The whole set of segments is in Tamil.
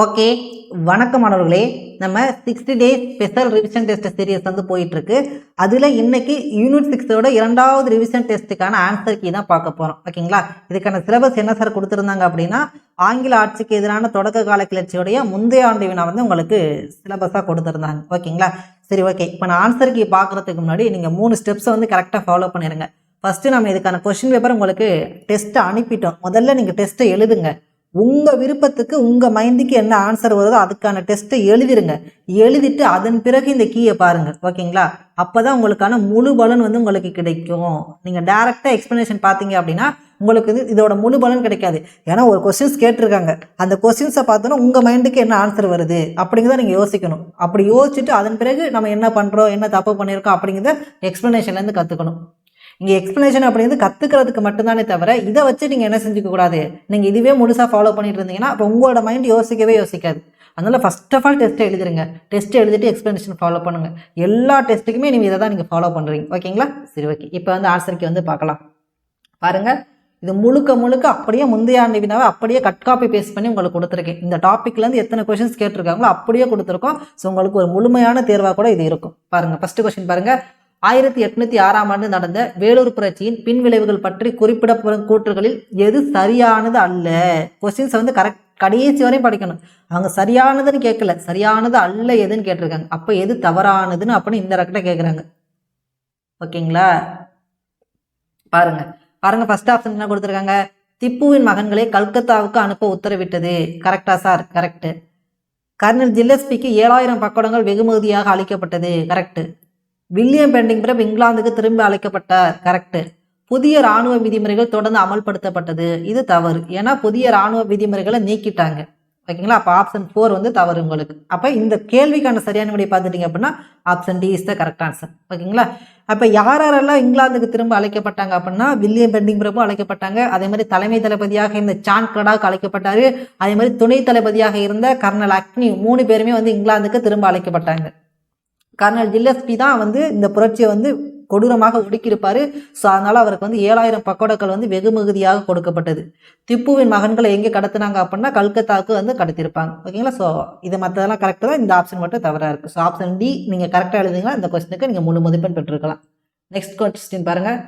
ஓகே வணக்கம் மாணவர்களே. நம்ம sixty days special revision test series வந்து போயிட்டுருக்கு. அதில் இன்னைக்கு யூனிட் சிக்ஸோட இரண்டாவது ரிவிஷன் டெஸ்ட்டுக்கான ஆன்சர் கீ தான் பார்க்க போகிறோம் ஓகேங்களா? இதுக்கான சிலபஸ் என்ன சார் கொடுத்துருந்தாங்க அப்படின்னா ஆங்கில ஆட்சிக்கு எதிரான தொடக்க கால கிளர்ச்சியோடைய முந்தைய ஆண்டு வினா வந்து உங்களுக்கு சிலபஸாக கொடுத்துருந்தாங்க. ஓகேங்களா? சரி ஓகே. இப்போ நான் ஆன்சர் கீ பார்க்குறதுக்கு முன்னாடி நீங்கள் மூணு ஸ்டெப்ஸை வந்து கரெக்டாக ஃபாலோ பண்ணிடுங்க ஃபஸ்ட்டு நம்ம இதுக்கான கொஷின் பேப்பர் உங்களுக்கு டெஸ்ட்டை அனுப்பிட்டோம். முதல்ல நீங்கள் டெஸ்ட்டை எழுதுங்க. உங்கள் விருப்பத்துக்கு உங்கள் மைண்டுக்கு என்ன ஆன்சர் வருதோ அதுக்கான டெஸ்ட்டை எழுதிருங்க. எழுதிட்டு அதன் பிறகு இந்த கீயை பாருங்கள் ஓகேங்களா? அப்போ தான் உங்களுக்கான முழு பலன் வந்து உங்களுக்கு கிடைக்கும். நீங்கள் டேரெக்டாக எக்ஸ்ப்ளனேஷன் பார்த்தீங்க அப்படின்னா உங்களுக்கு இது இதோட முழு பலன் கிடைக்காது. ஏன்னா ஒரு கொஸ்டின்ஸ் கேட்டிருக்காங்க. அந்த கொஸ்டின்ஸை பார்த்தோன்னா உங்கள் மைண்டுக்கு என்ன ஆன்சர் வருது? அப்படிங்கிறத நீங்கள் யோசிக்கணும். அப்படி யோசிச்சுட்டு அதன் பிறகு நம்ம என்ன பண்ணுறோம் என்ன தப்பு பண்ணியிருக்கோம் அப்படிங்கிறத எக்ஸ்ப்ளனேஷன்லேருந்து கற்றுக்கணும் இங்கே எக்ஸ்ப்ளனேஷன் அப்படிங்கிறது கற்றுக்கிறதுக்கு மட்டும்தானே தவிர இதை வச்சு நீங்கள் என்ன செஞ்சுக்க கூடாது? நீங்கள் இதுவே முழுசாக ஃபாலோ பண்ணிட்டு இருந்தீங்கன்னா அப்போ உங்களோட மைண்ட் யோசிக்கவே யோசிக்காது. அதனால் ஃபஸ்ட் ஆஃப் ஆல் டெஸ்ட்டை எழுதிருங்க. டெஸ்ட் எழுதிட்டு எக்ஸ்ப்ளனேஷன் ஃபாலோ பண்ணுங்க. எல்லா டெஸ்ட்டுக்குமே நீங்கள் இதை தான் நீங்கள் ஃபாலோ பண்ணுறீங்க ஓகேங்களா? சரி ஓகே. இப்போ வந்து ஆன்சருக்கு வந்து பார்க்கலாம். பாருங்கள் இது முழுக்க முழுக்க அப்படியே முந்தைய ஆண்டு வினாவை அப்படியே கட் காப்பி பேஸ்ட் பண்ணி உங்களுக்கு கொடுத்துருக்கேன். இந்த டாப்பிக்லேருந்து எத்தனை கொஷின்ஸ் கேட்டிருக்காங்களோ அப்படியே கொடுத்துருக்கோம். ஸோ உங்களுக்கு ஒரு முழுமையான தேர்வாக கூட இது இருக்கும். பாருங்க. ஃபஸ்ட்டு கொஸ்டின் பாருங்கள் ஆயிரத்தி எட்நூத்தி ஆறாம் ஆண்டு நடந்த வேலூர் புரட்சியின் பின்விளைவுகள் பற்றி குறிப்பிடப்படும் கூற்றுகளில் எது சரியானது அல்ல? கொஸ்டின்ஸ் வந்து கரெக்ட் கடைசி வரையும் படிக்கணும். அவங்க சரியானதுன்னு கேட்கல. சரியானது அல்ல எதுன்னு கேட்டிருக்காங்க. அப்போ எது தவறானதுன்னு அப்படின்னு இந்த ரெக்டாக கேட்குறாங்க. ஓகேங்களா? பாருங்க. பாருங்க ஃபர்ஸ்ட் ஆப்ஷன் என்ன கொடுத்துருக்காங்க? திப்புவின் மகன்களை கல்கத்தாவுக்கு அனுப்ப உத்தரவிட்டது. கரெக்டா சார் கரெக்ட் கர்னல் ஜில்லஸ்பிக்கு ஏழாயிரம் பக்கோடங்கள் வெகுமதியாக அளிக்கப்பட்டது. கரெக்ட் வில்லியம் பெண்டிங் பிரப் இங்கிலாந்துக்கு திரும்ப அழைக்கப்பட்டார் கரெக்ட் புதிய ராணுவ விதிமுறைகள் தொடர்ந்து அமல்படுத்தப்பட்டது. இது தவறு. ஏன்னா புதிய ராணுவ விதிமுறைகளை நீக்கிட்டாங்க. ஓகேங்களா? அப்போ ஆப்ஷன் ஃபோர் வந்து தவறு உங்களுக்கு. அப்போ இந்த கேள்விக்கான சரியான விடை பார்த்துட்டீங்க அப்படின்னா option D is the correct answer ஓகேங்களா? அப்போ யார் யாரெல்லாம் இங்கிலாந்துக்கு திரும்ப அழைக்கப்பட்டாங்க அப்படின்னா வில்லியம் பெண்டிங் பிரபு அழைக்கப்பட்டாங்க. அதே மாதிரி தலைமை தளபதியாக இந்த சான் கடாக் அழைக்கப்பட்டாரு. அதே மாதிரி துணை தளபதியாக இருந்த கர்னல் அக்னி மூணு பேருமே வந்து இங்கிலாந்துக்கு திரும்ப அழைக்கப்பட்டாங்க. கர்னல் ஜில்லஸ்பி தான் வந்து இந்த புரட்சியை வந்து கொடூரமாக ஒடுக்கியிருப்பார். ஸோ அதனால அவருக்கு வந்து ஏழாயிரம் பக்கோடக்கள் வந்து வெகுமதியாக கொடுக்கப்பட்டது. திப்புவின் மகன்களை எங்கே கடத்தினாங்க அப்படின்னா கல்கத்தாவுக்கு வந்து கடத்திருப்பாங்க ஓகேங்களா ஸோ இது மற்றதெல்லாம் கரெக்டாக தான். இந்த ஆப்ஷன் மட்டும் தவறாக இருக்குது ஸோ ஆப்ஷன் டி நீங்கள் கரெக்டாக எழுதிங்களா இந்த கொஸ்டினுக்கு நீங்கள் முழு மதிப்பெண் பெற்றிருக்கலாம். நெக்ஸ்ட் கொஸ்டின் பாருங்கள்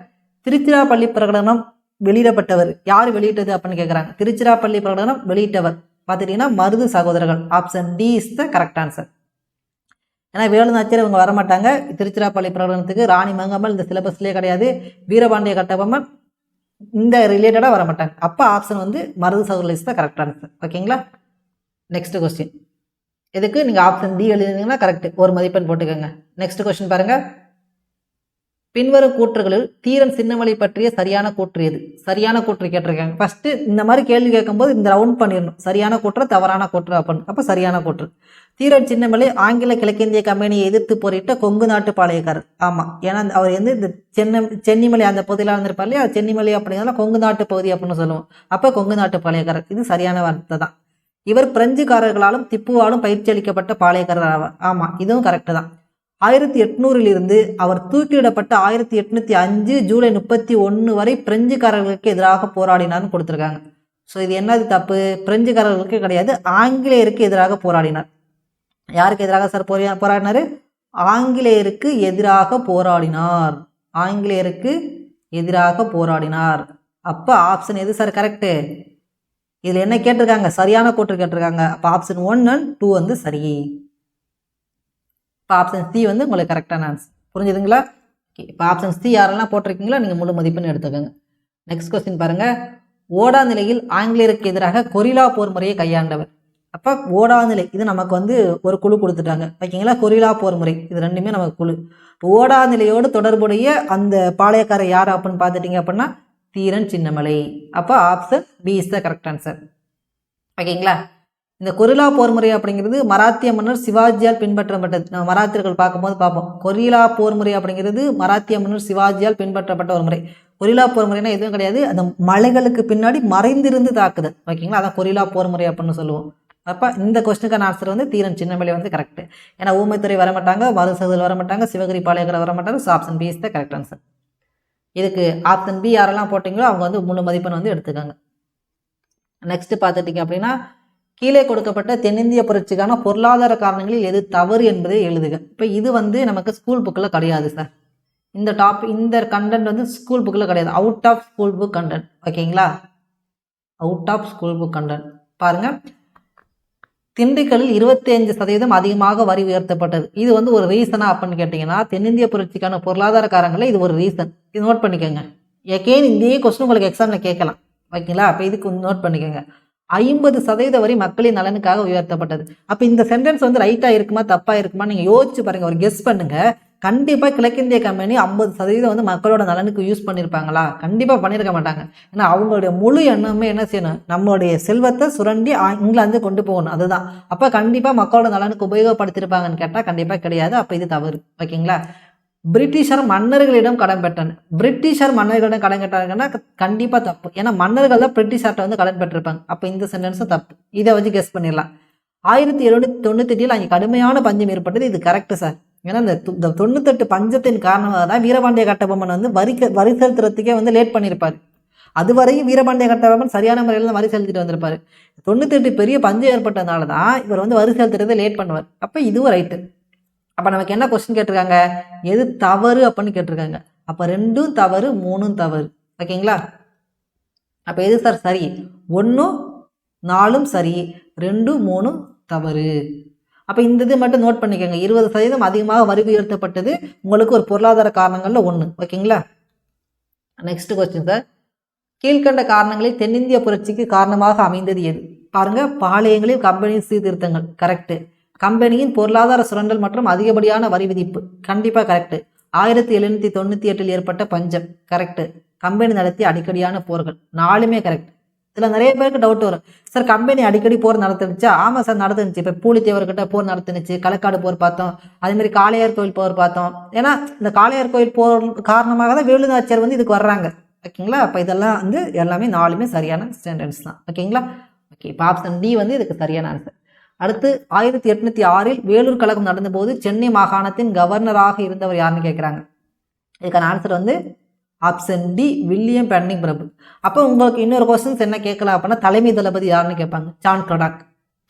திருச்சிராப்பள்ளி பிரகடனம் வெளியிடப்பட்டவர். யார் வெளியிட்டது அப்படின்னு கேட்குறாங்க திருச்சிராப்பள்ளி பிரகடனம் வெளியிட்டவர். பார்த்துட்டிங்கன்னா மருது சகோதரர்கள். Option D is the correct answer ஏன்னா வேலுநாச்சியர் இவங்க வரமாட்டாங்க. திருச்சிராப்பள்ளி பிரகடனத்துக்கு ராணி மங்கம்மல் இந்த சிலபஸ்லேயே கிடையாது. வீரபாண்டிய கட்டபொம்மன் இந்த ரிலேட்டடாக வரமாட்டாங்க. அப்போ ஆப்ஷன் வந்து மருது சகோதரர் தான் கரெக்டான ஆன்சர் ஓகேங்களா? நெக்ஸ்ட் கொஸ்டின் இதுக்கு நீங்கள் ஆப்ஷன் டி எழுதினீங்கன்னா கரெக்ட் ஒரு மதிப்பெண் போட்டுக்கோங்க. நெக்ஸ்ட் கொஸ்டின் பாருங்க. பின்வரும் கூற்றுகளில் தீரன் சின்னமலை பற்றிய சரியான கூற்று எது? சரியான கூற்று கேட்டிருக்காங்க. ஃபர்ஸ்ட் இந்த மாதிரி கேள்வி கேட்கும்போது இந்த ரவுண்ட் பண்ணிடணும். சரியான கூற்று தவறான கூற்று அப்படின்னு. அப்போ சரியான கூற்று. தீரன் சின்னமலை ஆங்கில கிழக்கிந்திய கம்பெனியை எதிர்த்து போரிட்ட கொங்கு நாட்டு பாளையக்காரர் ஆமாம் ஏன்னா அவர் வந்து இந்த சென்னை சென்னிமலை அந்த பகுதியில் இருந்திருப்பார் இல்லையா? சென்னிமலை அப்படிங்கிறதுல கொங்கு நாட்டு பகுதி அப்படின்னு சொல்லுவோம். அப்போ கொங்கு நாட்டு பாளையக்காரர் இது சரியான வார்த்தை தான். இவர் பிரெஞ்சுக்காரர்களாலும் திப்புவாலும் பயிற்சி அளிக்கப்பட்ட பாளையக்காரர் ஆவார். ஆமாம் இதுவும் கரெக்டு தான். ஆயிரத்தி எட்நூறிலிருந்து அவர் தூக்கிலிடப்பட்ட ஆயிரத்தி எட்நூத்தி அஞ்சு ஜூலை முப்பத்தி ஒன்று வரை பிரெஞ்சுக்காரர்களுக்கு எதிராக போராடினார்னு கொடுத்துருக்காங்க. ஸோ இது என்னது தப்பு? பிரெஞ்சுக்காரர்களுக்கு கிடையாது ஆங்கிலேயருக்கு எதிராக போராடினார். யாருக்கு எதிராக சார் போரா போராடினார்? ஆங்கிலேயருக்கு எதிராக போராடினார். ஆங்கிலேயருக்கு எதிராக போராடினார். அப்போ ஆப்ஷன் எது சார் கரெக்டு இதில் என்ன கேட்டிருக்காங்க? சரியான கூற்று கேட்டிருக்காங்க. அப்போ ஆப்ஷன் ஒன் அண்ட் டூ வந்து சரி. இப்போ ஆப்ஷன் சி வந்து உங்களுக்கு கரெக்டான ஆன்சர் புரிஞ்சுதுங்களா? ஓகே இப்போ ஆப்ஷன் சி யாரெல்லாம் போட்டிருக்கீங்களோ நீங்கள் முழு மதிப்பெண் எடுத்துக்கோங்க. நெக்ஸ்ட் கொஸ்டின் பாருங்கள் ஓடா நிலையில் ஆங்கிலேயருக்கு எதிராக கொரில்லா போர் முறையை கையாண்டவர். அப்போ ஓடா நிலை இது நமக்கு வந்து ஒரு குழு கொடுத்துட்டாங்க. ஓகேங்களா கொரில்லா போர் முறை இது ரெண்டுமே நமக்கு குழு. இப்போ ஓடா நிலையோடு தொடர்புடைய அந்த பாளையக்காரர் யார் அப்படின்னு பார்த்துட்டிங்க அப்படின்னா தீரன் சின்னமலை. அப்போ option B is the correct answer ஓகேங்களா இந்த கொரில்லா போர் முறை அப்படிங்கிறது மராத்திய மன்னர் சிவாஜியால் பின்பற்றப்பட்டது. நம்ம மராத்தியர்கள் பார்க்கும்போது பார்ப்போம். கொரில்லா போர் முறை அப்படிங்கிறது மராத்திய மன்னர் சிவாஜியால் பின்பற்றப்பட்ட ஒரு முறை. கொரில்லா போர் முறைனா எதுவும் கிடையாது. அந்த மலைகளுக்கு பின்னாடி மறைந்திருந்து தாக்குதல். ஓகேங்களா? அதான் கொரில்லா போர் முறை அப்படின்னு சொல்லுவோம். அப்போ இந்த கொஸ்டினுக்கான ஆன்சர் வந்து தீரன் சின்னமலை வந்து கரெக்ட் ஏன்னா ஊமைத்துறை வரமாட்டாங்க மருசகல் வரமாட்டாங்க சிவகிரி பாளையகரை வரமாட்டாங்க. So option B is the correct answer இதுக்கு ஆப்ஷன் பி யாரெல்லாம் போட்டிங்களோ அவங்க வந்து முழு மதிப்பெண் வந்து எடுத்துக்கோங்க. நெக்ஸ்ட்டு பார்த்துட்டிங்க அப்படின்னா கீழே கொடுக்கப்பட்ட தென்னிந்திய புரட்சிக்கான பொருளாதார காரணங்களில் எது தவறு என்பதை எழுதுக. இப்போ இது வந்து நமக்கு ஸ்கூல் புக்கில் கிடையாது சார் இந்த டாப் இந்த கண்டென்ட் வந்து ஸ்கூல் புக்கில் கிடையாது. Out of school book content ஓகேங்களா out of school book content பாருங்க. திண்டுக்கல்லில் இருபத்தி அஞ்சு சதவீதம் அதிகமாக வரி உயர்த்தப்பட்டது. இது வந்து ஒரு ரீசனா அப்படின்னு கேட்டிங்கன்னா தென்னிந்திய புரட்சிக்கான பொருளாதார காரணங்களில் இது ஒரு ரீசன் இது நோட் பண்ணிக்கோங்க. எகெயின் இதே கொஸ்டின் உங்களுக்கு எக்ஸாமில் கேட்கலாம். ஓகேங்களா அப்போ இதுக்கு நோட் பண்ணிக்கோங்க. ஐம்பது சதவீத வரி மக்களின் நலனுக்காக உயர்த்தப்பட்டது. அப்போ இந்த சென்டென்ஸ் வந்து ரைட்டாக இருக்குமா தப்பாக இருக்குமா நீங்கள் யோசிச்சு பாருங்க ஒரு கெஸ் பண்ணுங்க. கண்டிப்பாக கிழக்கிந்திய கம்பெனி ஐம்பது சதவீதம் வந்து மக்களோட நலனுக்கு யூஸ் பண்ணியிருப்பாங்களா கண்டிப்பாக பண்ணியிருக்க மாட்டாங்க. ஏன்னா அவங்களுடைய முழு எண்ணமே என்ன செய்யணும்? நம்மளுடைய செல்வத்தை சுரண்டி ஆ- இங்கிலாந்து கொண்டு போகணும். அதுதான். அப்போ கண்டிப்பாக மக்களோட நலனுக்கு உபயோகப்படுத்தியிருப்பாங்கன்னு கேட்டால் கண்டிப்பாக கிடையாது. அப்போ இது தவறு. ஓகேங்களா? பிரிட்டிஷர் மன்னர்களிடம் கடன் பெற்றனர். பிரிட்டிஷர் மன்னர்களிடம் கடன் கேட்டாங்கன்னா கண்டிப்பாக தப்பு. ஏன்னா மன்னர்கள் தான் பிரிட்டிஷார்ட்ட வந்து கடன் பெற்றிருப்பாங்க. அப்போ இந்த சென்டென்ஸும் தப்பு. இதை வச்சு கெஸ் பண்ணிடலாம். ஆயிரத்தி எழுநூத்தி தொண்ணூத்தெட்டில் அங்கே கடுமையான பஞ்சம் ஏற்பட்டது. இது கரெக்டு சார் ஏன்னா இந்த தொண்ணூத்தெட்டு பஞ்சத்தின் காரணமாக தான் வீரபாண்டிய கட்டபொம்மன் வந்து வரி வரி செலுத்துறதுக்கே வந்து லேட் பண்ணியிருப்பார் அதுவரையும் வீரபாண்டிய கட்டபொம்மன் சரியான முறையில் தான் வரி செலுத்திட்டு வந்திருப்பார். தொண்ணூத்தெட்டு பெரிய பஞ்சம் ஏற்பட்டதுனால தான் இவர் வந்து வரி செலுத்துறதை லேட் பண்ணுவார். அப்போ இதுவும் ரைட்டு அப்போ நமக்கு என்ன கொஸ்டின் கேட்டிருக்காங்க? எது தவறு அப்படின்னு கேட்டிருக்காங்க. அப்போ ரெண்டும் தவறு மூணும் தவறு. ஓகேங்களா அப்போ எது சார் சரி? ஒன்றும் நாலும் சரி. ரெண்டும் மூணும் தவறு. அப்போ இந்த இது மட்டும் நோட் பண்ணிக்கோங்க. இருபது சதவீதம் அதிகமாக வரி உயர்த்தப்பட்டது உங்களுக்கு ஒரு பொருளாதார காரணங்களில் ஒன்று ஓகேங்களா நெக்ஸ்ட் கொஸ்டின் சார் கீழ்கண்ட காரணங்களில் தென்னிந்திய புரட்சிக்கு காரணமாக அமைந்தது எது? பாருங்கள் பாளையங்களில் கம்பெனி சீர்திருத்தங்கள். கரெக்டு கம்பெனியின் பொருளாதார சுரண்டல் மற்றும் அதிகப்படியான வரி விதிப்பு. கண்டிப்பாக கரெக்ட் ஆயிரத்தி எழுநூத்தி தொண்ணூற்றி எட்டில் ஏற்பட்ட பஞ்சம். கரெக்டு கம்பெனி நடத்திய அடிக்கடியான போர்கள். நாலுமே கரெக்ட் இதில் நிறைய பேருக்கு டவுட் வரும். சார் கம்பெனி அடிக்கடி போர் நடத்துனுச்சா. ஆமாம் சார் நடத்துனுச்சு. இப்போ பூலித்தேவர்கிட்ட போர் நடத்துனுச்சு. களக்காடு போர் பார்த்தோம். அதேமாதிரி காளையார் கோயில் போர் பார்த்தோம். ஏன்னா இந்த காளையார் கோயில் போர் காரணமாக தான் வேலுநாச்சியார் வந்து இதுக்கு வர்றாங்க. ஓகேங்களா? அப்போ இதெல்லாம் வந்து எல்லாமே நாலுமே சரியான ஸ்டாண்டர்ட்ஸ் தான். ஓகேங்களா? ஓகே இப்போ ஆப்ஷன் டி வந்து இதுக்கு சரியான ஆன்சர் அடுத்து ஆயிரத்தி எட்நூத்தி ஆறில் வேலூர் கழகம் நடந்தபோது சென்னை மாகாணத்தின் கவர்னராக இருந்தவர் யாருன்னு கேட்குறாங்க இதுக்கான ஆன்சர் வந்து ஆப்ஷன் டி வில்லியம் பென்னிங் பிரபு. அப்போ உங்களுக்கு இன்னொரு கொஸ்டின்ஸ் என்ன கேட்கலாம் அப்படின்னா தலைமை தளபதி யாருன்னு கேட்பாங்க. ஜான் கடாக்.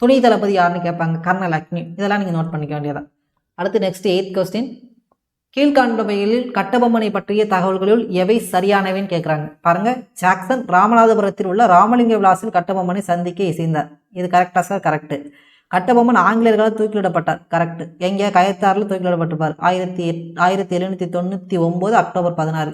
துணை தளபதி யாருன்னு கேட்பாங்க. கர்னல் அக்னி இதெல்லாம் நீங்கள் நோட் பண்ணிக்க வேண்டியதான் அடுத்து நெக்ஸ்ட் எயித் கொஸ்டின் கீழ்காண்டவைகளில் கட்டபொம்மனை பற்றிய தகவல்களுள் எவை சரியானவைன்னு கேட்குறாங்க பாருங்க ஜாக்சன் ராமநாதபுரத்தில் உள்ள ராமலிங்க விலாசில் கட்டபொம்மனை சந்திக்க இசைந்தார். இது கரெக்டாக சார் கரெக்டு கட்டபொம்மன் ஆங்கிலேயர்களால் தூக்கிலிடப்பட்டார். கரெக்ட் எங்கே? கயத்தாரில் தூக்கிலிடப்பட்டிருப்பார். ஆயிரத்தி எட் ஆயிரத்தி எழுநூற்றி தொண்ணூற்றி ஒம்பது அக்டோபர் பதினாறு.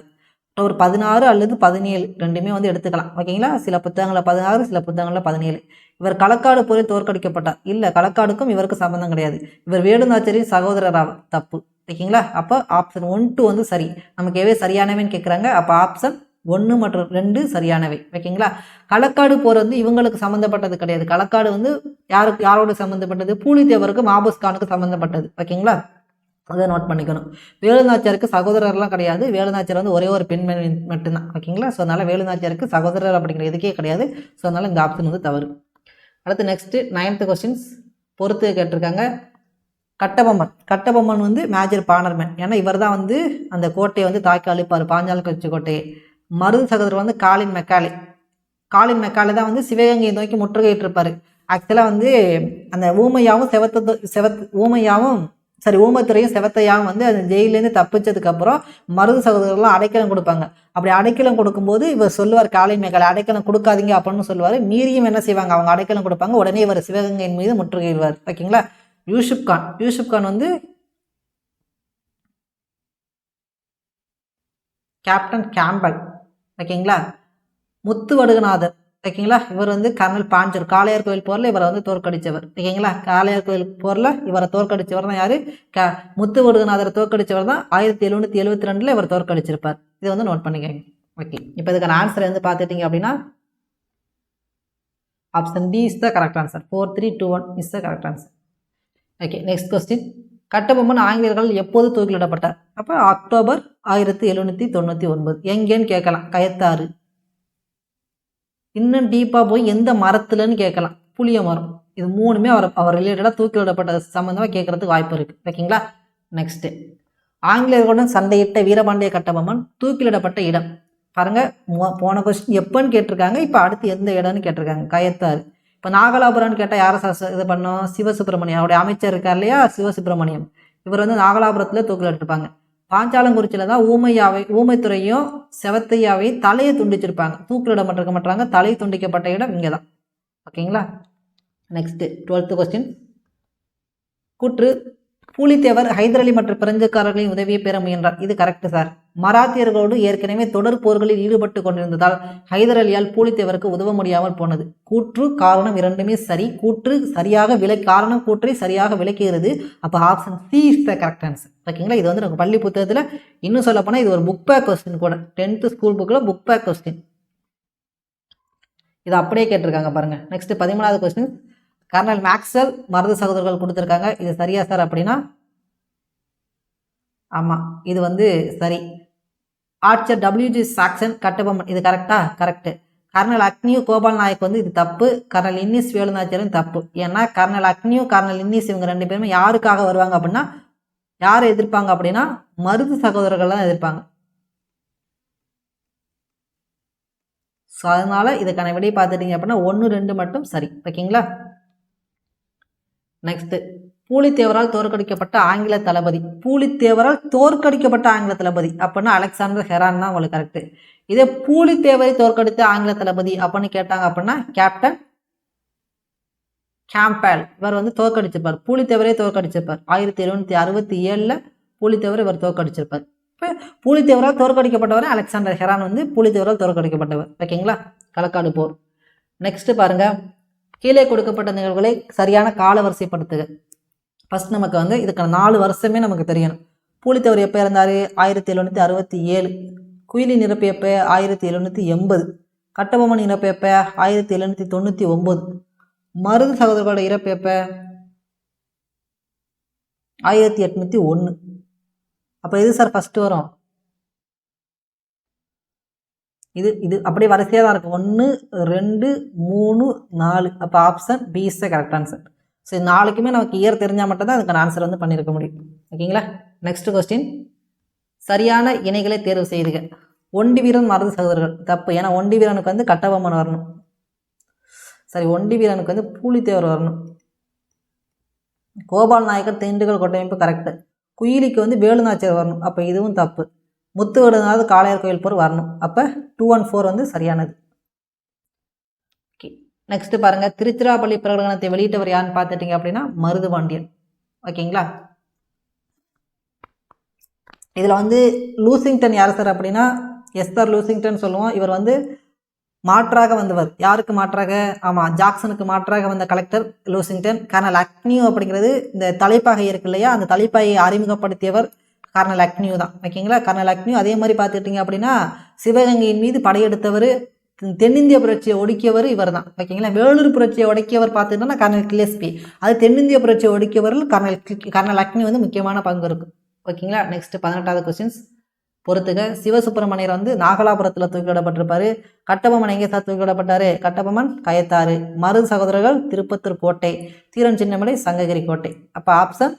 அக்டோபர் பதினாறு அல்லது பதினேழு. ரெண்டுமே வந்து எடுத்துக்கலாம். ஓகேங்களா சில புத்தகங்களில் பதினாறு சில புத்தகங்களில் பதினேழு. இவர் களக்காடு போரில் தோற்கடிக்கப்பட்டார். இல்லை களக்காடுக்கும் இவருக்கு சம்பந்தம் கிடையாது. இவர் வேலுநாச்சரின் சகோதரராக தப்பு. ஓகேங்களா அப்போ ஆப்ஷன் ஒன் டூ வந்து சரி. நமக்கு எவை சரியானவைன்னு கேட்குறாங்க அப்போ ஆப்ஷன் ஒன்று மற்றும் ரெண்டு சரியானவை. ஓகேங்களா களக்காடு போர் வந்து இவங்களுக்கு சம்மந்தப்பட்டது கிடையாது. களக்காடு வந்து யாருக்கு யாரோட சம்மந்தப்பட்டது பூலித்தேவருக்கு மாபஸ்கானுக்கு சம்மந்தப்பட்டது ஓகேங்களா அதை நோட் பண்ணிக்கணும். வேலுநாச்சியாருக்கு சகோதரர்லாம் கிடையாது. வேலுநாச்சியார் வந்து ஒரே ஒரு பெண்மணி மட்டும்தான். ஓகேங்களா ஸோ அதனால் வேலுநாச்சியாருக்கு சகோதரர் அப்படிங்கிற இதுக்கே கிடையாது. ஸோ அதனால் இந்த ஆப்ஷன் வந்து தவறு. அடுத்து நெக்ஸ்ட்டு நைன்த்து கொஸ்டின்ஸ் பொறுத்து கேட்டிருக்காங்க. கட்டபொம்மன். கட்டபொம்மன் வந்து மேஜர் பானர்மேன் ஏன்னா இவர் தான் வந்து அந்த கோட்டையை வந்து தாக்கி அழிப்பார். பாஞ்சால கட்சி கோட்டையை. மருது சகோதரர் வந்து காலின் மெக்காலே காலின் மெக்காலே தான் வந்து சிவகங்கையை நோக்கி முற்றுகையிட்டு இருப்பார் ஆக்சுவலாக வந்து அந்த ஊமையாவும் செவத்த செவத் ஊமையாவும் சரி ஊமத்துறையும் செவத்தையாவும் வந்து அந்த ஜெயிலேருந்து தப்பிச்சதுக்கப்புறம் மருது சகோதரர்லாம் அடைக்கலம் கொடுப்பாங்க. அப்படி அடைக்கலம் கொடுக்கும்போது இவர் சொல்லுவார் காலின் மேக்காலே அடைக்கலம் கொடுக்காதீங்க அப்படின்னு சொல்லுவார். மீறியும் என்ன செய்வாங்க? அவங்க அடைக்கலம் கொடுப்பாங்க. உடனே இவர் சிவகங்கையின் மீது முற்றுகையிடுவார். ஓகேங்களா யூசுப் கான் யூசுப் கான் வந்து கேப்டன் கேம்பல் ஓகேங்களா? முத்து வடுகநாதர். ஓகேங்களா? இவர் வந்து கர்னல் பாஞ்சூர் காளையார் கோயில் போரில் இவரை வந்து தோற்கடித்தவர் ஓகேங்களா? காளையார் கோயில் போரில் இவரை தோற்கடித்தவர் தான் யார்? க முத்து வடுகநாதரை தோற்கடித்தவர் தான் ஆயிரத்தி எழுநூற்றி எழுபத்தி ரெண்டில் இவர் தோற்கடிச்சிருப்பார். இதை வந்து நோட் பண்ணிக்கோங்க. ஓகே. இப்போ இதுக்கான ஆன்சர் வந்து பார்த்துட்டிங்க அப்படின்னா option D is the correct answer four three two one is the correct answer okay next question Kattabomman ஆங்கிலேயர்கள் எப்போது தூக்கிலிடப்பட்டார்? அப்போ அக்டோபர் ஆயிரத்தி எழுநூற்றி தொண்ணூற்றி ஒன்பது. எங்கேன்னு கேட்கலாம். கயத்தாறு. இன்னும் டீப்பாக போய் எந்த மரத்துலன்னு கேட்கலாம். புளிய மரம். இது மூணுமே அவர் அவர் ரிலேட்டடாக தூக்கிலிடப்பட்ட சம்மந்தமாக கேட்குறதுக்கு வாய்ப்பு இருக்குது ஓகேங்களா நெக்ஸ்ட்டு ஆங்கிலேயர்களுடன் சண்டையிட்ட வீரபாண்டிய கட்டபொம்மன் தூக்கிலிடப்பட்ட இடம். பாருங்கள் போன கொஸ்டின் எப்போன்னு கேட்டிருக்காங்க. இப்போ அடுத்து எந்த இடம்னு கேட்டிருக்காங்க. கயத்தாறு. இப்போ நாகலாபுரம்னு கேட்டால் யாரை சார் இது பண்ணோம்? சிவசுப்பிரமணியம் அவருடைய அமைச்சர் இருக்கார் இல்லையா? சிவசுப்பிரமணியம் இவர் வந்து நாகலாபுரத்தில் தூக்கில் எடுத்திருப்பாங்க. பாஞ்சாலங்குறிச்சியில் தான் ஊமையாவை ஊமைத்துறையும் செவத்தையாவையும் தலையை துண்டிச்சிருப்பாங்க. தூக்கிலிடப்பட்டிருக்க மாட்டாங்க. தலை துண்டிக்கப்பட்ட இடம் இங்கே தான் ஓகேங்களா? நெக்ஸ்ட்டு டுவெல்த்து கொஸ்டின் கூற்று பூலித்தேவர் ஹைதர் அலி மற்றும் பிரெஞ்சுக்காரர்களின் உதவியை பெற முயன்றார். இது கரெக்ட் சார் மராத்தியர்களோடு ஏற்கனவே தொடர் போர்களில் ஈடுபட்டு கொண்டிருந்ததால் ஹைதர் அலியால் பூலித்தேவருக்கு உதவ முடியாமல் போனது. கூற்று காரணம் இரண்டுமே சரி. கூற்று சரியாக விலை காரணம் கூற்றை சரியாக விளக்குகிறது. அப்போ option C is the correct answer ஓகேங்களா இது வந்து நமக்கு பள்ளி புத்தகத்தில் இன்னும் சொல்ல போனால் இது ஒரு புக் பேக் கொஸ்டின் கூட. டென்த்து ஸ்கூல் புக்கில் புக் பேக் கொஸ்டின் இது அப்படியே கேட்டிருக்காங்க பாருங்க. நெக்ஸ்ட் பதிமூணாவது கொஸ்டின் கர்னல் மேக்ஸல் மருது சகோதரர்கள் கொடுத்துருக்காங்க. இது சரியா சார் அப்படின்னா? ஆமாம் இது வந்து சரி. ஆர்ச்சர் டபிள்யூஜி சாக்சன் கட்டபொம்மன் இது கரெக்டா? Correct. Colonel Agnew Gopal Nayak வந்து இது தப்பு. கர்னல் இன்னிஸ் வேலுநாச்சியரும் தப்பு. ஏன்னா கர்னல் அக்னியு கர்னல் இன்னிஸ் இவங்க ரெண்டு பேருமே யாருக்காக வருவாங்க அப்படின்னா யாரை எதிர்ப்பாங்க அப்படின்னா மருது சகோதரர்கள் தான் எதிர்ப்பாங்க. ஸோ அதனால இதுக்கான விடையை பார்த்துட்டீங்க அப்படின்னா ஒன்று ரெண்டு மட்டும் சரி. ஓகேங்களா? நெக்ஸ்ட் பூலித்தேவரால் தோற்கடிக்கப்பட்ட ஆங்கில தளபதி. பூலித்தேவரால் தோற்கடிக்கப்பட்ட ஆங்கில தளபதி. அப்படின்னா அலெக்சாண்டர் ஹெரான் தான் உங்களுக்கு கரெக்ட் இதே பூலித்தேவரை தோற்கடித்த ஆங்கில தளபதி அப்படின்னு கேட்டாங்க அப்படின்னா கேப்டன் கேம்பேல் இவர் வந்து தோற்கடிச்சிருப்பார். பூலித்தேவரே தோற்கடிச்சிருப்பார். ஆயிரத்தி எழுநூத்தி அறுபத்தி ஏழில் பூலித்தேவர் இவர் தோற்கடிச்சிருப்பார். இப்போ பூலித்தேவரால் தோற்கடிக்கப்பட்டவர் அலெக்சாண்டர் ஹெரான் வந்து பூலித்தேவரால் தோற்கடிக்கப்பட்டவர். ஓகேங்களா? களக்காடு போர். நெக்ஸ்ட் பாருங்க. கீழே கொடுக்கப்பட்ட நிகழ்வுகளை சரியான கால வரிசைப்படுத்துக நமக்கு வந்து இதுக்கான நாலு வருஷமே நமக்கு தெரியணும். பூலித்தவர் எப்போ இறந்தார்? ஆயிரத்தி எழுநூற்றி அறுபத்தி ஏழு. குயிலி நிரப்பு எப்போ? ஆயிரத்தி எழுநூற்றி எண்பது. கட்டபொம்மன் இறப்பு எப்போ? ஆயிரத்தி எழுநூற்றி தொண்ணூற்றி ஒம்பது மருது சகோதரர்களோட இறப்பு எப்போ? ஆயிரத்தி எட்நூற்றி ஒன்று அப்போ எது சார் ஃபஸ்ட்டு வரும்? இது இது அப்படியே வரிசையாக தான் இருக்கும். ஒன்று ரெண்டு மூணு நாலு. அப்போ option B is the correct answer so இது நாளைக்குமே நமக்கு இயர் தெரிஞ்சால் மட்டும்தான் அதுக்கான ஆன்சர் வந்து பண்ணியிருக்க முடியும். ஓகேங்களா? நெக்ஸ்ட் கொஸ்டின் சரியான இணைகளை தேர்வு செய்துக ஒண்டி வீரன் மருது சகோதரர்கள். தப்பு. ஏன்னா ஒண்டி வீரனுக்கு வந்து கட்டபொம்மன் வரணும். சரி ஒண்டி வீரனுக்கு வந்து பூலித்தேவர் வரணும். கோபால் நாயக்கர் திண்டுக்கல் கொட்டமைப்பு கரெக்டு குயிலிக்கு வந்து வேலுநாச்சியர் வரணும். அப்போ இதுவும் தப்பு. முத்து விடுனாவது காளையார் கோயில் போர் வரணும். அப்போ டூ அண்ட் ஃபோர் வந்து சரியானது. ஓகே நெக்ஸ்ட் பாருங்க. திருச்சிராப்பள்ளி பிரகடனத்தை வெளியிட்டவர் யாருன்னு பார்த்துட்டீங்க அப்படின்னா மருதுபாண்டியன். ஓகேங்களா? இதில் வந்து லூசிங்டன் யார் சார் அப்படின்னா? எஸ்தர் லூசிங்டன் சொல்லுவோம். இவர் வந்து மாற்றாக வந்தவர். யாருக்கு மாற்றாக? ஆமாம் ஜாக்சனுக்கு மாற்றாக வந்த கலெக்டர் லூசிங்டன். கர்னல் அக்னியூ அப்படிங்கிறது இந்த தலைப்பாகை இருக்கு இல்லையா? அந்த தலைப்பாகையை அறிமுகப்படுத்தியவர் கர்னல் அக்னியூ தான். ஓகேங்களா? கர்னல் அக்னியூ அதே மாதிரி பார்த்துக்கிட்டீங்க அப்படின்னா சிவகங்கையின் மீது படையெடுத்தவர் தென்னிந்திய புரட்சியை ஒடுக்கியவர் இவர் தான். ஓகேங்களா? வேலூர் புரட்சியை ஒடுக்கியவர் பார்த்துட்டோம்னா கர்னல் கில்லஸ்பி அது தென்னிந்திய புரட்சியை ஒடுக்கியவர்கள் கர்னல் கி- கர்னல் அக்னி வந்து முக்கியமான பங்கு இருக்கும் ஓகேங்களா? நெக்ஸ்ட் பதினெட்டாவது கொஸ்டின்ஸ் பொறுத்துக. சிவசுப்பிரமணியர் வந்து நாகலாபுரத்தில் தூக்கிவிடப்பட்டிருப்பாரு கட்டபொம்மன் எங்கே சார் தூக்கிவிடப்பட்டாரு கட்டபொம்மன் கயத்தாறு. மருது சகோதரர்கள் திருப்பத்தூர் கோட்டை. தீரன் சின்னமலை சங்ககிரி கோட்டை. அப்போ option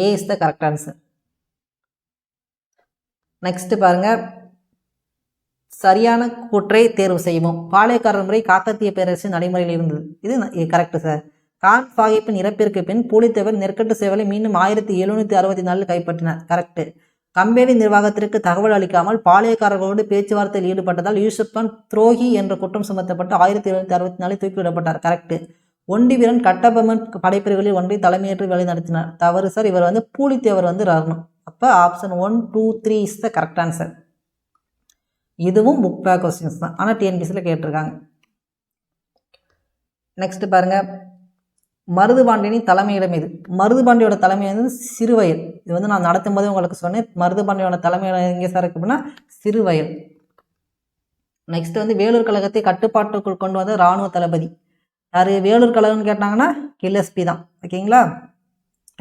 A is the correct answer next பாருங்க. சரியான கூற்றை தேர்வு செய்வோம். பாளையக்காரர் முறை காக்கத்திய பேரரசு நடைமுறையில் இருந்தது. இது கரெக்ட் சார் கான் சாஹிப்பின் இறப்பிற்கு பின் பூலித்தேவர் நெற்கட்டு சேவலை மீண்டும் ஆயிரத்தி எழுநூற்றி அறுபத்தி நாலில் கைப்பற்றினார். கரெக்ட் கம்பெனி நிர்வாகத்திற்கு தகவல் அளிக்காமல் பாளையக்காரர்களோடு பேச்சுவார்த்தையில் ஈடுபட்டதால் யூசுப் துரோகி என்ற குற்றம் சுமத்தப்பட்டு ஆயிரத்தி எழுநூற்றி அறுபத்தி நாலில் தூக்கிவிடப்பட்டார். கரெக்ட் ஒண்டி வீரன் கட்டபொம்மன் படைப்பிரிவுகளில் ஒன்றை தலைமையேற்று வேலை நடத்தினார். தவறு சார் இவர் வந்து பூலித்தேவர் வந்து வரணும் அப்போ option one two three is the correct answer இதுவும் புக் பேக் கொஸ்டின்ஸ் தான். ஆனால் டிஎன்பிசியில் கேட்டிருக்காங்க. நெக்ஸ்ட் பாருங்க. மருதுபாண்டியனின் தலைமையிடம் இது. மருதுபாண்டியோட தலைமை வந்து சிறுவயல். இது வந்து நான் நடத்தும் போதே உங்களுக்கு சொன்னேன். மருதுபாண்டியோட தலைமையிடம் எங்கே சார் இருக்கு அப்படின்னா சிறுவயல். நெக்ஸ்ட் வந்து வேலூர் கழகத்தை கட்டுப்பாட்டுக்குள் கொண்டு வந்த இராணுவ தளபதி. யார் வேலூர் கழகம்னு கேட்டாங்கன்னா கில்லஸ்பி தான். ஓகேங்களா?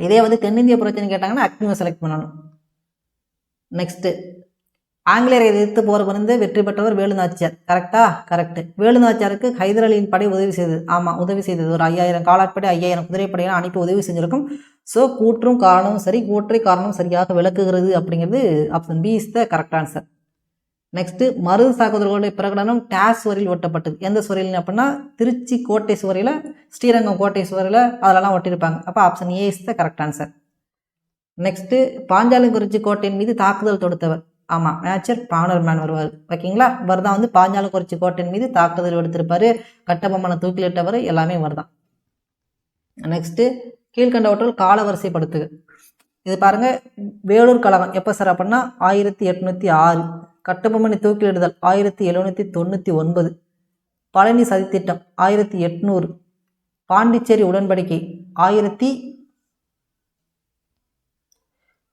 இதே வந்து தென்னிந்திய புரட்சின்னு கேட்டாங்கன்னா அக்னிவை செலக்ட் பண்ணணும். நெக்ஸ்ட்டு ஆங்கிலேயரை எதிர்த்து போர் புரிந்து வெற்றி பெற்றவர் வேலுநாச்சியார் கரெக்டா கரெக்ட் வேலுநாச்சியாருக்கு ஹைதர் அலியின் படை உதவி செய்தது. ஆமாம் உதவி செய்தது. ஒரு ஐயாயிரம் காலாட்படை ஐயாயிரம் குதிரைப்படையெல்லாம் அனுப்பி உதவி செஞ்சுருக்கும். ஸோ கூற்றும் காரணமும் சரி கூற்றை காரணம் சரியாக விளக்குகிறது அப்படிங்கிறது option B is the correct answer next Marudhu சகோதரர்களுடைய பிரகடனம் டேஸ் சுவரில் ஒட்டப்பட்டது. எந்த சுவரில் அப்படின்னா திருச்சி கோட்டை சுவரில் ஸ்ரீரங்கம் கோட்டை சுவரில் அதெல்லாம் ஒட்டியிருப்பாங்க அப்போ option A is the correct answer next Panchalankurichi கோட்டையின் மீது தாக்குதல் தொடுத்தவர். ஆமாம் மேட்சர் பானர் மேன் வருவார். ஓகேங்களா? இவர் தான் வந்து பாஞ்சாலங்குறிச்சி கோட்டையின் மீது தாக்குதல் எடுத்திருப்பார். கட்டபொம்மனை தூக்கிலிட்டவர் எல்லாமே இவர் தான் நெக்ஸ்ட்டு கீழ்கண்டவற்றில் காலவரிசைப்படுத்துக. இது பாருங்கள் வேலூர் கழகம் எப்போ சார் அப்படின்னா ஆயிரத்தி எட்நூற்றி ஆறு. கட்டபொம்மனை தூக்கிலிடுதல் ஆயிரத்தி எழுநூற்றி தொண்ணூற்றி ஒன்பது. பழனி சதித்திட்டம் ஆயிரத்தி எட்நூறு. பாண்டிச்சேரி உடன்படிக்கை ஆயிரத்தி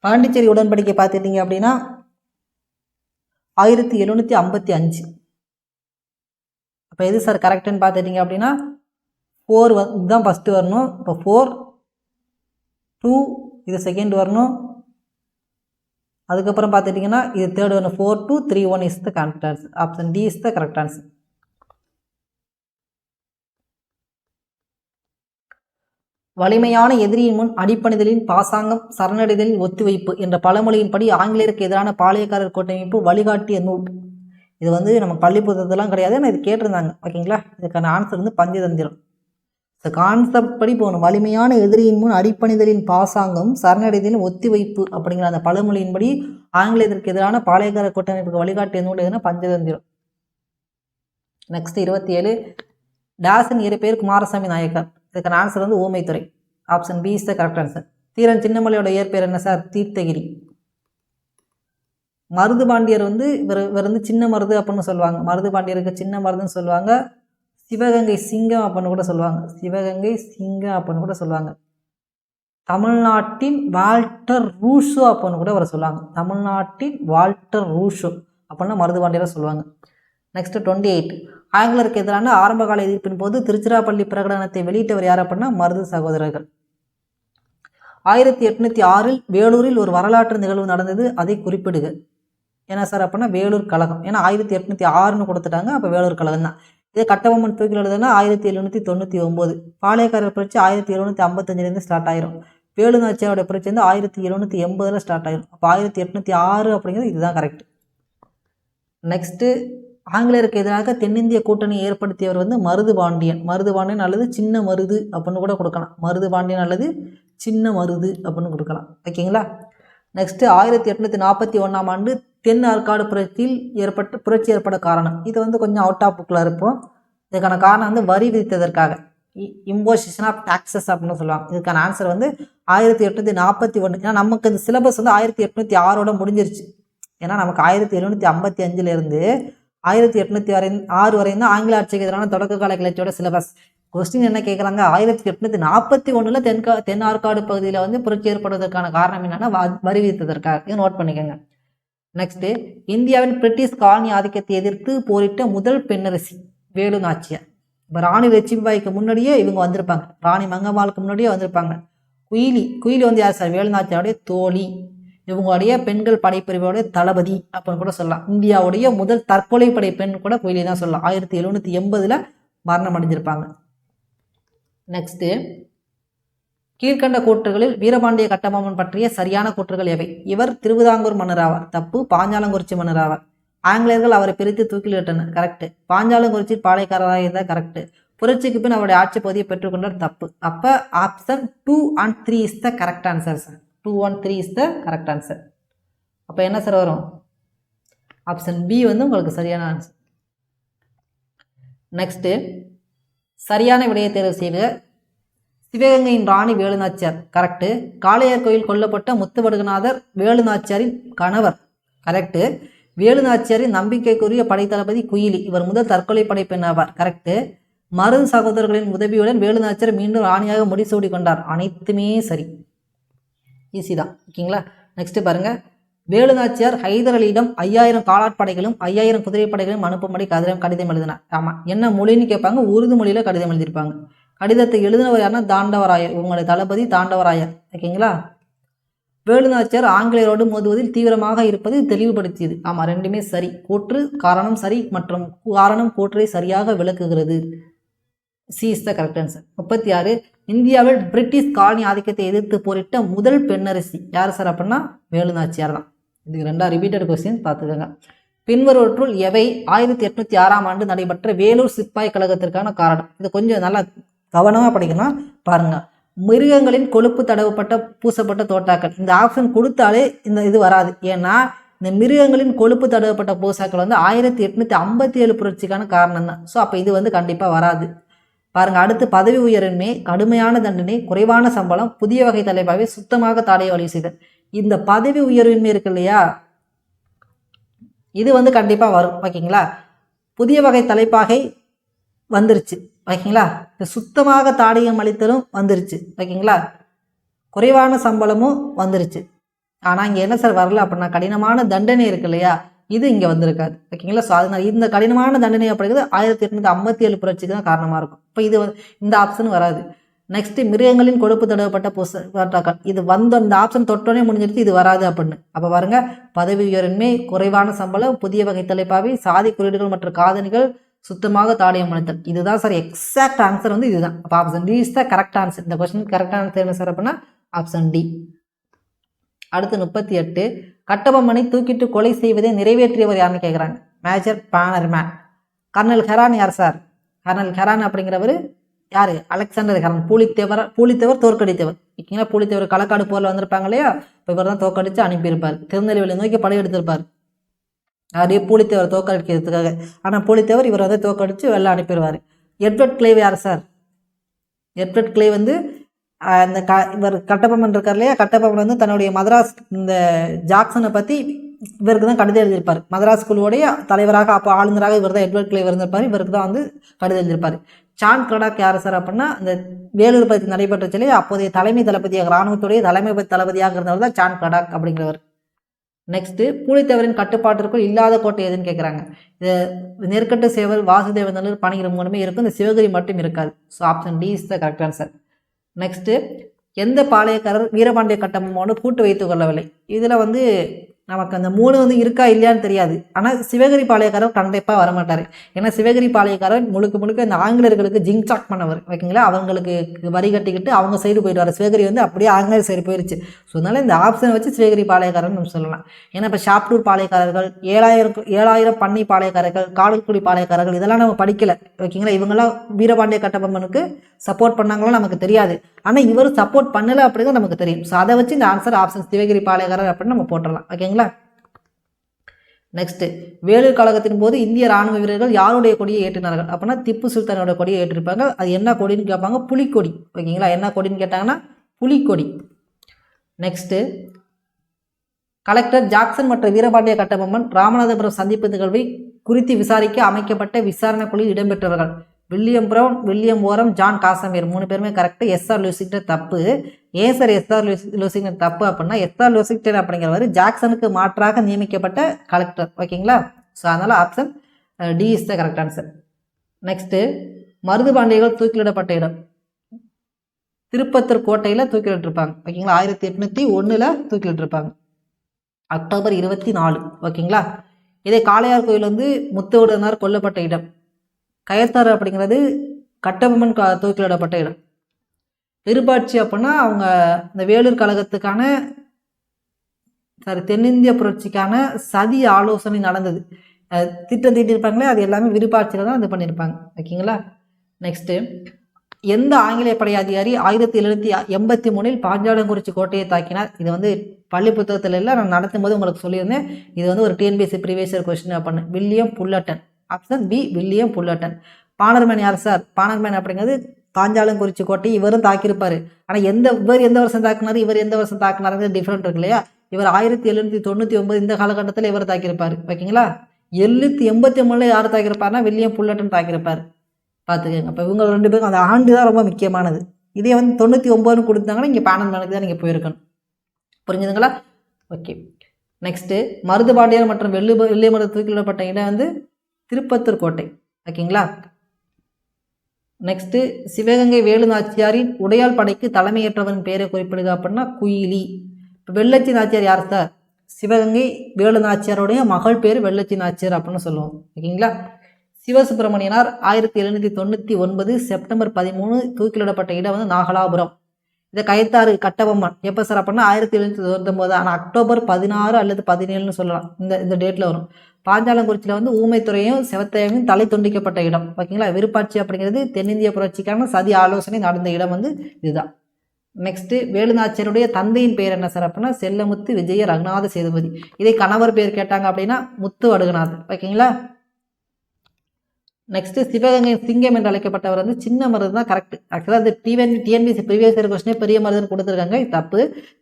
பாண்டிச்சேரி உடன்படிக்கை பார்த்துட்டீங்க அப்படின்னா ஆயிரத்தி எழுநூற்றி ஐம்பத்தி அஞ்சு. அப்போ எது சார் கரெக்டுன்னு பார்த்துட்டீங்க அப்படின்னா ஃபோர் வ இதுதான் ஃபஸ்ட்டு வரணும். இப்போ ஃபோர் டூ இது செகண்ட் வரணும். அதுக்கப்புறம் பார்த்துட்டிங்கன்னா இது third one four two three one is the correct answer option D is the correct answer வலிமையான எதிரியின் முன் அடிப்பணிதலின் பாசாங்கம் சரணடைதலின் ஒத்துவைப்பு என்ற பழமொழியின்படி ஆங்கிலேயருக்கு எதிரான பாளையக்காரர் கூட்டமைப்பு வழிகாட்டிய நூல். இது வந்து நம்ம பள்ளி புத்தகத்தெல்லாம் கிடையாது ஆனால் இது கேட்டிருந்தாங்க. ஓகேங்களா? இதுக்கான ஆன்சர் வந்து பஞ்சதந்திரம். இந்த கான்செப்ட் படி போகணும். வலிமையான எதிரியின் முன் அடிப்பணிதலின் பாசாங்கம் சரணடைதலின் ஒத்திவைப்பு அப்படிங்கிற அந்த பழமொழியின்படி ஆங்கிலேயத்திற்கு எதிரான பாளையக்கார கூட்டமைப்புக்கு வழிகாட்டு நூல் எதுனா பஞ்சதந்திரம். நெக்ஸ்ட் இருபத்தி ஏழு டாசன் இரு பேர் குமாரசாமி நாயக்கர். இதுக்கான ஆன்சர் வந்து Oomaithurai. Option B is the correct answer Dheeran சின்னமலையோட இயற்பெயர் என்ன சார்? தீர்த்தகிரி. மருது பாண்டியர் வந்து இவர் இவர் வந்து சின்ன மருது அப்படின்னு சொல்லுவாங்க. மருது பாண்டியருக்கு சின்ன மருதுன்னு சொல்லுவாங்க. சிவகங்கை சிங்கம் அப்படின்னு கூட சொல்லுவாங்க. சிவகங்கை சிங்கம் அப்படின்னு கூட சொல்லுவாங்க. தமிழ்நாட்டின் வால்டர் ரூஷோ அப்படின்னு கூட அவரை சொல்லுவாங்க. தமிழ்நாட்டின் வால்டர் ரூஷோ அப்படின்னா மருதுபாண்டியராக சொல்லுவாங்க. நெக்ஸ்ட் டுவெண்ட்டி எயிட் ஆங்கிலருக்கு எதிரான ஆரம்பகால எதிர்ப்பின் போது திருச்சிராப்பள்ளி பிரகடனத்தை வெளியிட்டவர் யார் அப்படின்னா மருது சகோதரர்கள். ஆயிரத்தி எட்நூத்தி ஆறில் வேலூரில் ஒரு வரலாற்று நிகழ்வு நடந்தது. அதை குறிப்பிடுக. என்ன சார் அப்படின்னா வேலூர் கழகம். ஏன்னா ஆயிரத்தி எட்நூத்தி ஆறுன்னு கொடுத்துட்டாங்க. அப்போ வேலூர் கழகம் தான் இதே கட்டபொம்மன் தூக்கில் எழுதுனா ஆயிரத்தி எழுநூற்றி தொண்ணூற்றி ஒம்பது. பாளையக்காரர் புரட்சி ஆயிரத்தி எழுநூற்றி ஐம்பத்தஞ்சிலேருந்து ஸ்டார்ட் ஆயிரும். வேலு நாச்சியாரோட புரட்சி வந்து ஆயிரத்தி எழுநூற்றி எண்பதில் ஸ்டார்ட் ஆயிரும். அப்போ ஆயிரத்தி எட்நூற்றி ஆறு அப்படிங்கிறது இதுதான் கரெக்ட் நெக்ஸ்ட்டு ஆங்கிலேயருக்கு எதிராக தென்னிந்திய கூட்டணி ஏற்படுத்தியவர் வந்து மருது பாண்டியன். மருது பாண்டியன் அல்லது சின்ன மருது அப்படின்னு கூட கொடுக்கலாம். மருது பாண்டியன் அல்லது சின்ன மருது அப்படின்னு கொடுக்கலாம். ஓகேங்களா? நெக்ஸ்ட்டு ஆயிரத்தி எட்நூற்றி நாற்பத்தி ஒன்றாம் ஆண்டு தென் ஆற்காடு புரட்சியில் ஏற்பட்ட புரட்சி ஏற்பட காரணம். இது வந்து கொஞ்சம் அவுட் ஆஃப் புக்கில் இருப்போம். இதுக்கான காரணம் வந்து வரி விதித்ததற்காக. இம்போசிஷன் ஆஃப் டாக்ஸஸ் அப்படின்னு சொல்லுவாங்க. இதுக்கான ஆன்சர் வந்து ஆயிரத்தி எட்நூற்றி நாற்பத்தி ஒன்று ஏன்னா நமக்கு இந்த சிலபஸ் வந்து ஆயிரத்தி எட்நூற்றி ஆறோட முடிஞ்சிருச்சு. ஏன்னா நமக்கு ஆயிரத்தி எழுநூற்றி ஐம்பத்தி அஞ்சுலேருந்து ஆயிரத்தி எட்நூற்றி வரை ஆறு வரையும் தான் ஆங்கில ஆட்சிக்கு எதிரான தொடக்க கால கிளர்ச்சியோட சிலபஸ் கொஸ்டின் என்ன கேட்குறாங்க ஆயிரத்தி எட்நூற்றி நாற்பத்தி ஒன்றில் தென்கா தென் ஆற்காடு பகுதியில் வந்து புரட்சி ஏற்படுவதற்கான காரணம் என்னன்னா வ- வரி விதித்ததற்காக. நோட் பண்ணிக்கோங்க. நெக்ஸ்ட்டு இந்தியாவின் பிரிட்டிஷ் காலனி ஆதிக்கத்தை எதிர்த்து போரிட்ட முதல் பெண்ணரசி வேலு நாச்சியார். இப்போ ராணி லட்சுமிபாய்க்கு முன்னாடியே இவங்க வந்திருப்பாங்க. ராணி மங்கம்மாளுக்கு முன்னாடியே வந்திருப்பாங்க. குயிலி குயிலி வந்து யார் சார்? வேலு நாச்சியாருடைய தோழி. இவங்களுடைய பெண்கள் படைப்பிரிவோடைய தளபதி அப்படின்னு கூட சொல்லலாம். இந்தியாவுடைய முதல் தற்கொலை படை பெண் கூட குயிலி தான் சொல்லலாம். ஆயிரத்தி எழுநூற்றி எண்பதில் மரணம் அடைஞ்சிருப்பாங்க. நெக்ஸ்ட்டு கீழ்கண்ட கூற்றுகளில் வீரபாண்டிய கட்டபொம்மன் பற்றிய சரியான கூற்றுகள் எவை? இவர் திருவிதாங்கூர் மன்னராவார். தப்பு. பாஞ்சாலங்குறிச்சி மன்னராவார். ஆங்கிலேயர்கள் அவரை பிரித்து தூக்கிலிட்டனர். கரெக்ட். பாஞ்சாலங்குறிச்சி பாளையக்காரராக இருந்தால் கரெக்ட். புரட்சிக்கு பின் அவருடைய ஆட்சி பகுதியை பெற்றுக்கொண்டார் தப்பு. அப்போ option two and three is the correct answer sir two and three is the correct answer அப்போ என்ன சார் வரும்? ஆப்ஷன் பி வந்து உங்களுக்கு சரியான ஆன்சர் நெக்ஸ்ட்டு சரியான விடையை தேர்வு செய்க. சிவகங்கையின் ராணி வேலுநாச்சியார். கரெக்டு காளையார் கோயில் கொல்லப்பட்ட முத்துவடுகநாதர் வேலுநாச்சியாரின் கணவர். கரெக்டு வேலுநாச்சியாரின் நம்பிக்கைக்குரிய படைத்தளபதி குயிலி. இவர் முதல் தற்கொலை படை ஆவார். கரெக்டு மருது சகோதரர்களின் உதவியுடன் வேலுநாச்சியார் மீண்டும் ராணியாக முடிசூடி கொண்டார். அனைத்துமே சரி. ஈஸி தான். ஓகேங்களா நெக்ஸ்ட் பாருங்க. வேலுநாச்சியார் ஹைதர் அலியிடம் ஐயாயிரம் காலாட்படைகளும் ஐயாயிரம் குதிரைப்படைகளும் அனுப்பும்படி கதிரம் கடிதம் எழுதினார். ஆமாம் என்ன மொழின்னு கேட்பாங்க. உருது மொழியில் கடிதம் எழுதியிருப்பாங்க. கடிதத்தை எழுதினவர் யாருன்னா தாண்டவராயர். உங்களுடைய தளபதி தாண்டவராயர். ஓகேங்களா? வேலுநாச்சியார் ஆங்கிலேயரோடு மோதுவதில் தீவிரமாக இருப்பது தெளிவுபடுத்தியது. ஆமாம் ரெண்டுமே சரி. கூற்று காரணம் சரி மற்றும் காரணம் கூற்றை சரியாக விளக்குகிறது. C is the correct answer முப்பத்தி ஆறு இந்தியாவில் பிரிட்டிஷ் காலனி ஆதிக்கத்தை எதிர்த்து போரிட்ட முதல் பெண்ணரசி யார் சார் அப்படின்னா? வேலுநாச்சியார் தான். இது ரெண்டா ரிப்பீட்டட் கொஸ்டின் பார்த்துக்கோங்க. பின்வருவற்றுள் எவை? ஆயிரத்தி எட்நூத்தி ஆறாம் ஆண்டு நடைபெற்ற வேலூர் சிப்பாய் கழகத்திற்கான காரணம். இது கொஞ்சம் நல்லா கவனமாக படிக்கணும் பாருங்கள் மிருகங்களின் கொழுப்பு தடவப்பட்ட பூசப்பட்ட தோட்டாக்கள். இந்த ஆப்ஷன் கொடுத்தாலே இந்த இது வராது. ஏன்னா இந்த மிருகங்களின் கொழுப்பு தடவப்பட்ட பூசாக்கள் வந்து ஆயிரத்தி எட்நூற்றி ஐம்பத்தி ஏழு புரட்சிக்கான காரணம் தான் ஸோ அப்போ இது வந்து கண்டிப்பாக வராது. பாருங்கள் அடுத்து பதவி உயர்வின்மை கடுமையான தண்டனை குறைவான சம்பளம் புதிய வகை தலைப்பாகவே சுத்தமாக தாடைய வழி செய்தல் இந்த பதவி உயர்வின்மை இருக்கு இல்லையா? இது வந்து கண்டிப்பாக வரும். ஓகேங்களா? புதிய வகை தலைப்பாகை வந்துருச்சு. ஓகேங்களா? இந்த சுத்தமாக தாடியம் அளித்தலும் வந்துருச்சு. ஓகேங்களா? குறைவான சம்பளமும் வந்துருச்சு. ஆனால் இங்கே என்ன சார் வரல அப்படின்னா கடினமான தண்டனை இருக்கு இல்லையா? இது இங்கே வந்திருக்காது. ஓகேங்களா? ஸோ அதனால் இந்த கடினமான தண்டனை அப்படிங்கிறது ஆயிரத்தி எட்நூற்றி ஐம்பத்தி ஏழு புரட்சிக்கு தான் காரணமாக இருக்கும். இப்போ இது இந்த ஆப்ஷன் வராது. நெக்ஸ்ட் மிருகங்களின் கொழுப்பு தடவப்பட்ட புச போட்டாக்கள் இது வந்த இந்த ஆப்ஷன் தொட்டோனே முடிஞ்சிருச்சு இது வராது அப்படின்னு. அப்போ பாருங்க பதவி உயர்மை குறைவான சம்பளம் புதிய வகை தலைப்பாவை சாதி குறியீடுகள் மற்றும் காதணிகள் சுத்தமாக தாடியம் அளித்தல் இதுதான் சார் எக்ஸாக்ட் ஆன்சர் வந்து இதுதான். அப்போ option D is the correct answer இந்த கொஸ்டின் கரெக்ட் ஆன்சர் என்ன சார் அப்படின்னா ஆப்ஷன் டி அடுத்து முப்பத்தி எட்டு. கட்டபொம்மனை தூக்கிட்டு கொலை செய்வதை நிறைவேற்றியவர் யாருன்னு கேட்குறாங்க மேஜர் பேனர்மேன் கர்னல் ஹெரான் யார் சார் கர்னல் ஹெரான் அப்படிங்கிறவர் யார்? Alexander Heron. பூலித்தேவர் பூலித்தேவர் தோற்கடித்தவர். ஓகேங்களா பூலித்தேவர் களக்காடு போரில் வந்திருப்பாங்க இல்லையா? இப்போ இவர் தான் தோற்கடித்து அனுப்பியிருப்பார். திருநெல்வேலி நோக்கி படையெடுத்திருப்பார். அதே புலித்தேவர் தோற்கடிக்கிறதுக்காக. ஆனால் புலித்தேவர் இவர் வந்து தோக்கடித்து வெளில அனுப்பிடுவார். எட்வர்ட் கிளேவ் யார் சார்? எட்வர்ட் கிளே வந்து அந்த க இவர் கட்டபொம்மன் இருக்கார் இல்லையா? கட்டபொம்மன் வந்து தன்னுடைய மதராஸ் இந்த ஜாக்சனை பற்றி இவருக்கு தான் கடிதம் எழுதியிருப்பார். மதராஸ் குழுவோடைய தலைவராக அப்போ ஆளுநராக இவர் தான் எட்வர்ட் கிளேவ் இருந்திருப்பார். இவருக்கு தான் வந்து கடிதம் எழுதியிருப்பார். சான் கடாக் யார் சார் அப்படின்னா இந்த வேலூர் பற்றி நடைபெற்ற சொல்லி அப்போதைய தலைமை தளபதியாக இராணுவத்துடைய தலைமை தளபதியாக இருந்தவர் தான் சான் கடாக் அப்படிங்கிறவர். நெக்ஸ்ட்டு பூலித்தேவரின் கட்டுப்பாட்டிற்குள் இல்லாத கோட்டை எதுன்னு கேட்குறாங்க இது நெற்கட்டு சேவல் வாசுதேவநல்லூர் பணிகிற மூணுமே இருக்கும். இந்த சிவகிரி மட்டும் இருக்காது. So option D is the correct answer next எந்த பாளையக்காரர் வீரபாண்டிய கட்டபொம்மனோடு கூட்டு வைத்துக் கொள்ளவில்லை? இதில் வந்து நமக்கு அந்த மூணு வந்து இருக்கா இல்லையான்னு தெரியாது. ஆனால் சிவகிரி பாளையக்காரர் கண்டிப்பாக வரமாட்டார். ஏன்னா சிவகிரி பாளையக்காரர் முழுக்க முழுக்க இந்த ஆங்கிலேயர்களுக்கு ஜிங்சாக் பண்ணவர். ஓகேங்களா அவங்களுக்கு வரி கட்டிக்கிட்டு அவங்க சைடு போயிடுவார். சிவகிரி வந்து அப்படியே ஆங்கிலேயர் சைடு போயிடுச்சு ஸோ அதனால் இந்த ஆப்ஷனை வச்சு சிவகிரி பாளையக்காரன் நம்ம சொல்லலாம். ஏன்னா இப்போ ஷாப்டூர் பாளையக்காரர்கள் ஏழாயிரம் ஏழாயிரம் பண்ணை பாளையக்காரர்கள் காடல்குடி பாளையக்காரர்கள் இதெல்லாம் நம்ம படிக்கலை. ஓகேங்களா இவங்கெல்லாம் வீரபாண்டிய கட்டபொம்மனுக்கு சப்போர்ட் பண்ணாங்களோ நமக்கு தெரியாது. ஆனால் இவர் சப்போர்ட் பண்ணலை அப்படிங்கிறது நமக்கு தெரியும். ஸோ அதை வச்சு இந்த ஆன்சர் ஆப்ஷன் சிவகிரி பாளையக்காரர் அப்படின்னு நம்ம போட்டுடலாம். ஓகேங்களா நெக்ஸ்ட் வேலூர் கழகத்தின் போது இந்திய ராணுவ வீரர்கள் யாருடைய கொடியை ஏற்றினார்கள்? அப்படின்னா திப்பு சுல்தானோட கொடியை ஏற்றிருப்பாங்க. அது என்ன கொடின்னு கேட்பாங்க? புலிக்கொடி. ஓகேங்களா என்ன கொடின்னு கேட்டாங்கன்னா புலிக்கொடி. நெக்ஸ்ட்டு கலெக்டர் ஜாக்சன் மற்றும் வீரபாண்டிய கட்டபொம்மன் ராமநாதபுரம் சந்திப்பு நிகழ்வை குறித்து விசாரிக்க அமைக்கப்பட்ட விசாரணை குழுவில் இடம்பெற்றவர்கள். William Brown William Orme John Casamajor மூணு பேருமே கரெக்டு எஸ்ஆர் லூசிக்டர் தப்பு. ஏன் சார் எஸ்ஆர் லூசிக்டர் தப்பு அப்படின்னா எஸ்ஆர் லூசிக்டர் அப்படிங்கிறவர் ஜாக்சனுக்கு மாற்றாக நியமிக்கப்பட்ட கலெக்டர் ஓகேங்களா? ஸோ அதனால் option D is the correct answer next மருதுபாண்டியர்கள் தூக்கிலிடப்பட்ட இடம். திருப்பத்தூர் கோட்டையில் தூக்கிலிட்டிருப்பாங்க. ஓகேங்களா? ஆயிரத்தி எட்நூற்றி ஒன்றில் தூக்கிலிட்டிருப்பாங்க. அக்டோபர் இருபத்தி நாலு. ஓகேங்களா? இதே காளையார் கோயில் வந்து முத்துவுடனார் கொல்லப்பட்ட இடம். கயத்தாறு அப்படிங்கிறது கட்டபொம்மன் கா தூக்கிலிடப்பட்ட இடம். விருப்பாட்சி அப்படின்னா அவங்க இந்த வேலூர் கழகத்துக்கான சாரி தென்னிந்திய புரட்சிக்கான சதி ஆலோசனை நடந்தது. திட்டம் தீட்டியிருப்பாங்களே அது எல்லாமே விருப்பாட்சியில் தான் இது பண்ணியிருப்பாங்க ஓகேங்களா? நெக்ஸ்ட்டு எந்த ஆங்கிலேய படை அதிகாரி ஆயிரத்தி எழுநூற்றி எண்பத்தி மூணில் பாஞ்சாலங்குறிச்சி கோட்டையை தாக்கினார்? இது வந்து பள்ளி புத்தகத்தில் இல்லை நான் நடத்தும் போது உங்களுக்கு சொல்லியிருந்தேன். இது வந்து ஒரு டிஎன்பிஎஸ்சி ப்ரீவியஸ் கொஸ்டின் அப்படின்னு William Fullarton. Option B William Fullarton Bannerman யார் சார் பானர்மேன் அப்படிங்கிறது பாஞ்சாலங்குறிச்சி கோட்டை இவரும் தாக்கியிருப்பார். ஆனால் எந்த இவர் எந்த வருஷம் தாக்குனாரு இவர் எந்த வருஷம் தாக்குனாருங்கிறது டிஃப்ரெண்ட் இருக்கு இல்லையா? இவர் ஆயிரத்தி எழுநூற்றி தொண்ணூற்றி ஒன்பது இந்த காலகட்டத்தில் இவர் தாக்கியிருப்பார். ஓகேங்களா எழுநூற்றி எண்பத்தி ஒம்பதுல யார் தாக்கியிருப்பாருன்னா வில்லியம் புல்லட்டன் தாக்கியிருப்பார். பார்த்துக்கோங்க. இப்போ இவங்க ரெண்டு பேரும் அந்த ஆண்டு தான் ரொம்ப முக்கியமானது. இதே வந்து தொண்ணூற்றி ஒம்பதுன்னு கொடுத்தாங்கன்னா இங்கே பேனல் மேனுக்கு தான் நீங்கள் போயிருக்கணும். புரிஞ்சுதுங்களா? ஓகே நெக்ஸ்ட்டு மருதுபாண்டியர் மற்றும் வெள்ளி வெள்ளிமருது தூக்கிலிடப்பட்ட இடம் வந்து திருப்பத்தூர் கோட்டை ஓகேங்களா? நெக்ஸ்ட்டு சிவகங்கை வேலு நாச்சியாரின் உடையாள் படைக்கு தலைமையேற்றவன் பேரை குறிப்பிடுக அப்படின்னா குயிலி. இப்போ வெள்ளச்சி நாச்சியார் யார் சார் சிவகங்கை வேலு நாச்சியாருடைய மகள் பேர் வெள்ளச்சி நாச்சியார் அப்படின்னு சொல்லுவோம். ஓகேங்களா? சிவசுப்பிரமணியனார் ஆயிரத்தி எழுநூற்றி தொண்ணூற்றி ஒன்பது செப்டம்பர் பதிமூணு தூக்கிலிடப்பட்ட இடம் வந்து நாகலாபுரம். இதை கைத்தாறு கட்டபொம்மன் எப்போ சார் அப்படின்னா ஆயிரத்தி எழுநூற்றி தொண்ணூத்தொம்பது ஆனால் அக்டோபர் பதினாறு அல்லது பதினேழுன்னு சொல்லலாம். இந்த இந்த டேட்டில் வரும். பாஞ்சாலங்குறிச்சியில் வந்து ஊமைத்துறையும் செவத்தையும் தலை துண்டிக்கப்பட்ட இடம். ஓகேங்களா? விருப்பாட்சி அப்படிங்கிறது தென்னிந்திய புரட்சிக்கான சதி ஆலோசனை நடந்த இடம் வந்து இதுதான். நெக்ஸ்ட்டு வேலுநாச்சியருடைய தந்தையின் பெயர் என்ன சார் அப்படின்னா செல்லமுத்து விஜய ரகுநாத சேதுபதி. இதை கணவர் பேர் கேட்டாங்க அப்படின்னா முத்து வடுகநாதன். ஓகேங்களா? நெக்ஸ்ட் சிவகங்கை சிங்கம் என்று அழைக்கப்பட்டவர் வந்து சின்ன மருது தான் கரெக்ட் ஆக்சுவலாக அது டிஎன் டிஎன்பிசி ப்ரீவியஸ் இயர் கொஸ்டினே பெரிய மருதுன்னு கொடுத்துருக்காங்க. இது தப்பு.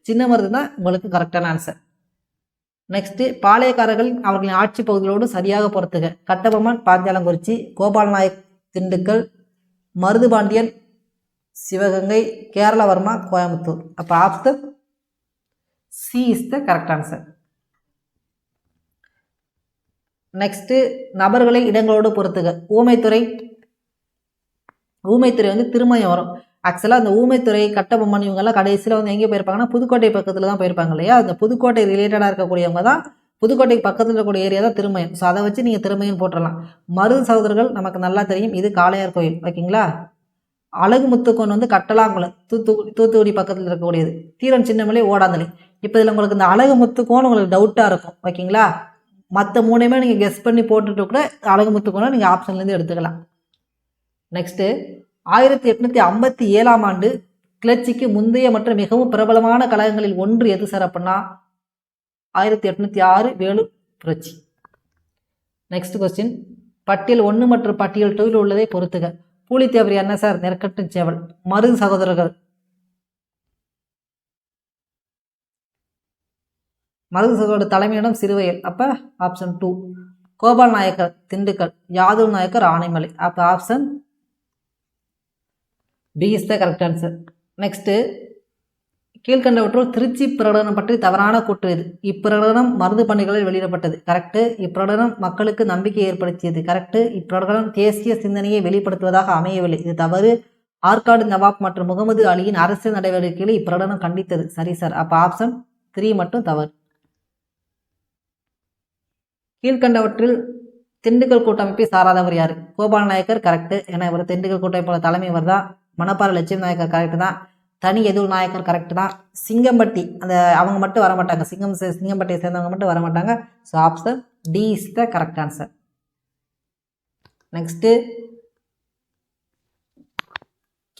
சின்ன மருது தான் உங்களுக்கு கரெக்டான ஆன்சர் நெக்ஸ்ட்டு பாளையக்காரர்கள் அவர்களின் ஆட்சி பகுதிகளோடு சரியாக பொறுத்துக கட்டபொம்மன் பாஞ்சாலங்குறிச்சி கோபால் நாயக் திண்டுக்கல் மருதுபாண்டியன் சிவகங்கை கேரளவர்மா கோயம்புத்தூர். அப்போ option C is the correct answer next நபர்களை இடங்களோடு பொறுத்துக ஊமைத்துறை. ஊமைத்துறை வந்து திருமயம் வரும். ஆக்சுவலாக அந்த ஊமைத்துறை கட்டபொம்மன் இவங்கெல்லாம் கடைசியில் வந்து எங்கே போயிருப்பாங்கன்னா புதுக்கோட்டை பக்கத்தில் தான் போயிருப்பாங்க இல்லையா? அந்த புதுக்கோட்டை ரிலேட்டடாக இருக்கக்கூடியவங்க தான் புதுக்கோட்டைக்கு பக்கத்தில் இருக்கக்கூடிய ஏரியா தான் திருமயம். ஸோ அதை வச்சு நீங்கள் திருமயம் போட்டுடலாம் மருது சகோதரர்கள் நமக்கு நல்லா தெரியும். இது காளையார் கோயில். ஓகேங்களா? அழகு முத்துக்கோன் வந்து கட்டலாங்குளம் தூத்து தூத்துக்குடி பக்கத்தில் இருக்கக்கூடியது. தீரன் சின்னமலை ஓடாந்தலை இப்போ இதில் உங்களுக்கு இந்த அழகு முத்துக்கோன் உங்களுக்கு டவுட்டாக இருக்கும். ஓகேங்களா? மற்ற மூணையுமே நீங்கள் கெஸ் பண்ணி போட்டுட்டு கூட அழகு கூட நீங்கள் ஆப்ஷன்லேருந்து எடுத்துக்கலாம். நெக்ஸ்ட்டு ஆயிரத்தி எட்நூற்றி ஐம்பத்தி ஏழாம் ஆண்டு கிளர்ச்சிக்கு முந்தைய மற்றும் மிகவும் பிரபலமான கழகங்களில் ஒன்று எது சார் அப்படின்னா ஆயிரத்தி எட்நூற்றி ஆறு வேலு புரட்சி நெக்ஸ்ட் கொஸ்டின் பட்டியல் ஒன்று மற்றும் பட்டியல் டூவில் உள்ளதை பொறுத்துக. பூலித்தேவர் என்ன சார் நெற்கட்டு சேவல். மருது சகோதரர்கள். மருது தலைமையிடம் சிறுவையல். அப்போ ஆப்ஷன் டூ கோபால் நாயக்கர் திண்டுக்கல். யாதவ் நாயக்கர் ஆனைமலை. அப்போ option B is the correct answer next கீழ்கண்டவற்றுள் திருச்சி பிரகடனம் பற்றி தவறான கூற்று இது. இப்பிரகடனம் மருந்து பணிகளில் வெளியிடப்பட்டது. கரெக்டு இப்பிரகடனம் மக்களுக்கு நம்பிக்கை ஏற்படுத்தியது. கரெக்டு இப்பிரகடனம் தேசிய சிந்தனையை வெளிப்படுத்துவதாக அமையவில்லை. இது தவறு. ஆற்காடு நவாப் மற்றும் முகமது அலியின் அரசியல் நடவடிக்கைகளை இப்பிரகடனம் கண்டித்தது. சரி சார் அப்போ ஆப்ஷன் த்ரீ மட்டும் தவறு. கீழ்கண்டவற்றில் திண்டுக்கல் கூட்டமைப்பை சாராதவர் யார்? கோபால் நாயக்கர் கரெக்டு ஏன்னா இவர் திண்டுக்கல் கூட்டமைப்போட தலைமை இவர் தான் மணப்பாறை லட்சுமி நாயக்கர் கரெக்டு தான். தனி எதுவும் நாயக்கர் கரெக்டு தான். சிங்கம்பட்டி அந்த அவங்க மட்டும் வர மாட்டாங்க. சிங்கம் சே- சிங்கம்பட்டியை சேர்ந்தவங்க மட்டும் வர மாட்டாங்க. So option D is the correct answer next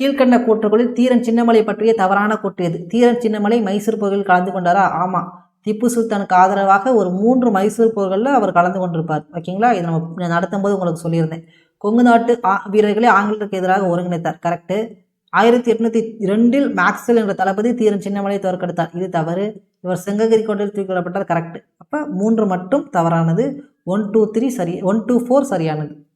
கீழ்கண்ட கூற்றுகளில் தீரன் சின்னமலை பற்றிய தவறான கூற்று எது? தீரன் சின்னமலை மைசூர் பகுதியில் கலந்து கொண்டாரா? ஆமாம் திப்பு சுல்தானுக்கு ஆதரவாக ஒரு மூன்று மைசூர் போர்களில் அவர் கலந்து கொண்டிருப்பார். ஓகேங்களா? இது நம்ம நடத்தும் போது உங்களுக்கு சொல்லியிருந்தேன். கொங்கு நாட்டு ஆ- வீரர்களை ஆங்கிலத்துக்கு எதிராக ஒருங்கிணைத்தார். கரெக்டு ஆயிரத்தி எட்நூத்தி ரெண்டில் மேக்ஸ்வெல் என்ற தளபதி தீரன் சின்னமலை தோற்கெடுத்தார். இது தவறு. இவர் செங்ககிரி கொண்டில் தூக்கிவிடப்பட்டார் கரெக்ட் அப்போ மூன்று மட்டும் தவறானது. ஒன் டூ த்ரீ சரி ஒன் டூ ஃபோர் சரியானது.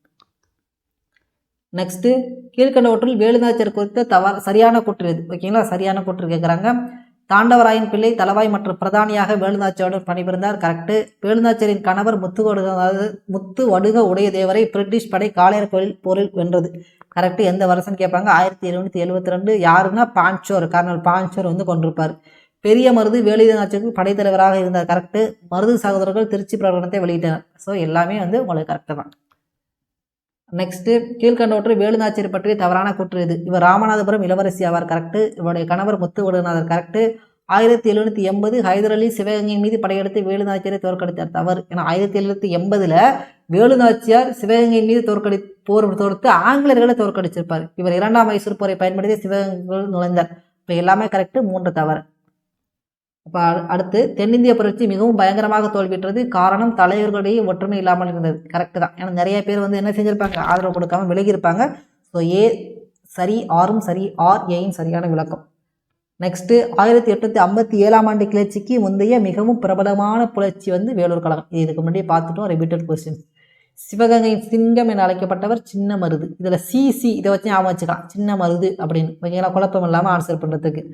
நெக்ஸ்ட்டு கீழ்கண்டவற்றில் வேலுநாச்சியர் குறித்த தவறு சரியான கூற்று இது ஓகேங்களா? சரியான கூற்று கேட்குறாங்க தாண்டவராயன் பிள்ளை தலவாய் மற்றும் பிரதானியாக வேலுநாச்சியோடு பணிபுரிந்தார். கரெக்டு. வேலுநாச்சியரின் கணவர் முத்து வடுக அதாவது முத்து வடுக உடைய தேவரை பிரிட்டிஷ் படை காளையர் கோயில் போரில் வென்றது. கரெக்டு. எந்த வருஷம்னு கேட்பாங்க? ஆயிரத்தி எழுநூற்றி எழுபத்தி ரெண்டு யாருன்னா பாஞ்சோர் கர்னல் பாஞ்சோர் வந்து கொண்டிருப்பார். பெரிய மருது வேலுநாச்சியருக்கு படைத்தலைவராக இருந்தார். கரெக்டு. மருது சகோதரர்கள் திருச்சி பிரகடனத்தை வெளியிட்டனர். ஸோ எல்லாமே வந்து உங்களுக்கு கரெக்டு தான். நெக்ஸ்ட்டு கீழ்கண்டவற்றை வேலுநாச்சியர் பற்றிய தவறான கூற்று இது. இவர் ராமநாதபுரம் இளவரசி ஆவார் கரெக்டு இவருடைய கணவர் முத்து வடுநாதர் கரெக்டு ஆயிரத்தி எழுநூற்றி எண்பது ஹைதர் அலி சிவகங்கையின் மீது படையெடுத்து வேலுநாச்சியரை தோற்கடித்தார். தவறு. ஏன்னா ஆயிரத்தி எழுநூற்றி எண்பதில் வேலுநாச்சியார் சிவகங்கையின் மீது தோற்கடி போர் தொடுத்து ஆங்கிலேயர்களை தோற்கடிச்சிருப்பார். இவர் இரண்டாம் மைசூர் போரை பயன்படுத்தி சிவகங்கை நுழைந்தார். இப்போ எல்லாமே கரெக்டு மூன்று தவறு. இப்போ அடுத்து தென்னிந்திய புரட்சி மிகவும் பயங்கரமாக தோல்விட்டது காரணம் தலைவர்களுடைய ஒற்றுமை இல்லாமல் இருந்தது. கரெக்டு தான். ஏன்னா நிறைய பேர் வந்து என்ன செஞ்சிருப்பாங்க? ஆதரவு கொடுக்காம விலகியிருப்பாங்க. ஸோ ஏ சரி ஆறும் சரி ஆர் ஏயும் சரியான விளக்கம். நெக்ஸ்ட்டு ஆயிரத்தி எட்நூற்றி ஐம்பத்தி ஏழாம் ஆண்டு கிளர்ச்சிக்கு முந்தைய மிகவும் பிரபலமான புரட்சி வந்து வேலூர் கழகம். இது இதுக்கு முன்னாடி பார்த்துட்டோம். ரிபீட்டட் கொஸ்டின் சிவகங்கையின் சிங்கம் என அழைக்கப்பட்டவர் சின்ன மருது. இதில் சிசி இதை வச்சு ஞாபகம் வச்சுக்கலாம். சின்ன மருது அப்படின்னு. ஓகேங்களா குழப்பம் இல்லாமல் ஆன்சர் பண்ணுறதுக்கு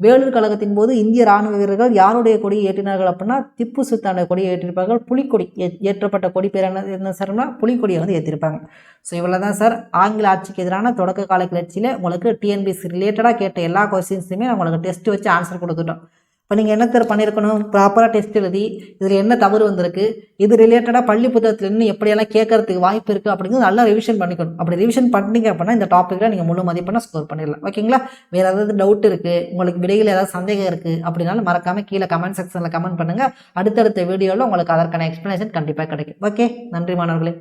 வேலூர் கழகத்தின் போது இந்திய ராணுவ வீரர்கள் யாருடைய கொடியை ஏற்றினார்கள் அப்படின்னா திப்பு சுல்தானுடைய கொடியை ஏற்றிருப்பார்கள். புலிக்கொடி ஏற்றப்பட்ட கொடி பேர் என்ன என்ன சார்னா புலிக்கொடியை வந்து ஏற்றிருப்பாங்க. ஸோ இவ்வளோ தான் சார் ஆங்கில ஆட்சிக்கு எதிரான தொடக்க கால கிளர்ச்சியில் உங்களுக்கு டிஎன்பிசி ரிலேட்டடாக கேட்ட எல்லா கொஸ்டின்ஸுமே உங்களுக்கு டெஸ்ட் வச்சு ஆன்சர் கொடுத்துட்டோம். இப்போ நீங்கள் என்ன சார் பண்ணியிருக்கணும் ப்ராப்பராக டெஸ்ட் எழுதி இதில் என்ன தவறு வந்திருக்கு? இது ரிலேட்டடாக பள்ளி புத்தகத்தில் இன்னும் எப்படியெல்லாம் கேட்கறதுக்கு வாய்ப்பு இருக்குது அப்படிங்கிறது நல்லா ரிவிஷன் பண்ணிக்கணும். அப்படி ரிவிஷன் பண்ணிங்க அப்படின்னா இந்த டாப்பிக்கில் நீங்கள் முழு மதிப்பெண்ணை ஸ்கோர் பண்ணிடலாம். ஓகேங்களா வேறு ஏதாவது டவுட் இருக்குது உங்களுக்கு விடையில் ஏதாவது சந்தேகம் இருக்குது அப்படின்னாலும் மறக்காமல் கீழே கமெண்ட் செக்ஷனில் கமெண்ட் பண்ணுங்கள் அடுத்தடுத்த வீடியோவில் உங்களுக்கு அதற்கான எக்ஸ்ப்ளனேஷன் கண்டிப்பாக கிடைக்கும். ஓகே நன்றி மாணவர்களே.